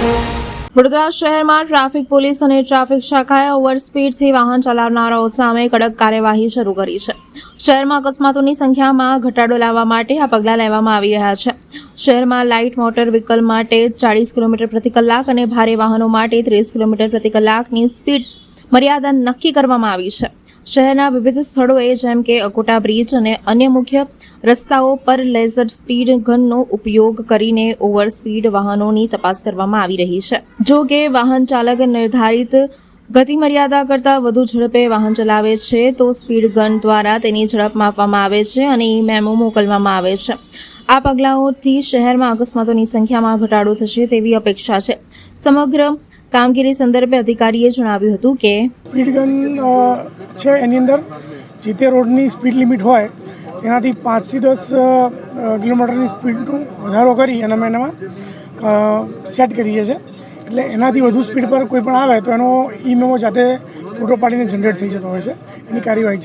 વડોદરા શહેરમાં traffic police અને traffic શાખાએ ઓવર સ્પીડથી વાહન ચલાવનારાઓ સામે કડક કાર્યવાહી શરૂ કરી છે. શહેરમાં અકસ્માતોની સંખ્યામાં ઘટાડો લાવવા માટે આ પગલાં લેવામાં આવી રહ્યા છે. શહેરમાં લાઇટ મોટર વ્હીકલ માટે ચાળીસ કિલોમીટર પ્રતિ કલાક અને ભારે વાહનો માટે ત્રીસ કિલોમીટર પ્રતિ કલાકની સ્પીડ મર્યાદા નક્કી કરવામાં આવી છે. શહેરના વિવિધ સ્થળોએ જેમ કે અકોટા બ્રિજ અને અન્ય મુખ્ય રસ્તાઓ પર લેઝર સ્પીડ ગનનો ઉપયોગ કરીને ઓવર સ્પીડ વાહનોની તપાસ કરવામાં આવી રહી છે. જો કે વાહન ચાલક નિર્ધારિત ગતિ મર્યાદા કરતાં વધુ ઝડપે વાહન ચલાવે છે, તો સ્પીડ ગન દ્વારા તેની ઝડપ માપવામાં આવે છે અને ઈ મેમો મોકલવામાં આવે છે. આ પગલાંઓથી શહેરમાં અકસ્માતોની સંખ્યામાં ઘટાડો થશે તેવી અપેક્ષા છે. સમગ્ર કામગીરી સંદર્ભે અધિકારીએ જણાવ્યું હતું કે સ્પીડ ગન છે એની અંદર. જે તે રોડની સ્પીડ લિમિટ હોય તેનાથી પાંચથી દસ કિલોમીટરની સ્પીડનું વધારો કરી અને અમે એનામાં સેટ કરીએ છીએ. એટલે એનાથી વધુ સ્પીડ પર કોઈ પણ આવે, તો એનો ઈ મેમો જાતે ફોટો પાડીને જનરેટ થઈ જતો હોય છે. એની કાર્યવાહી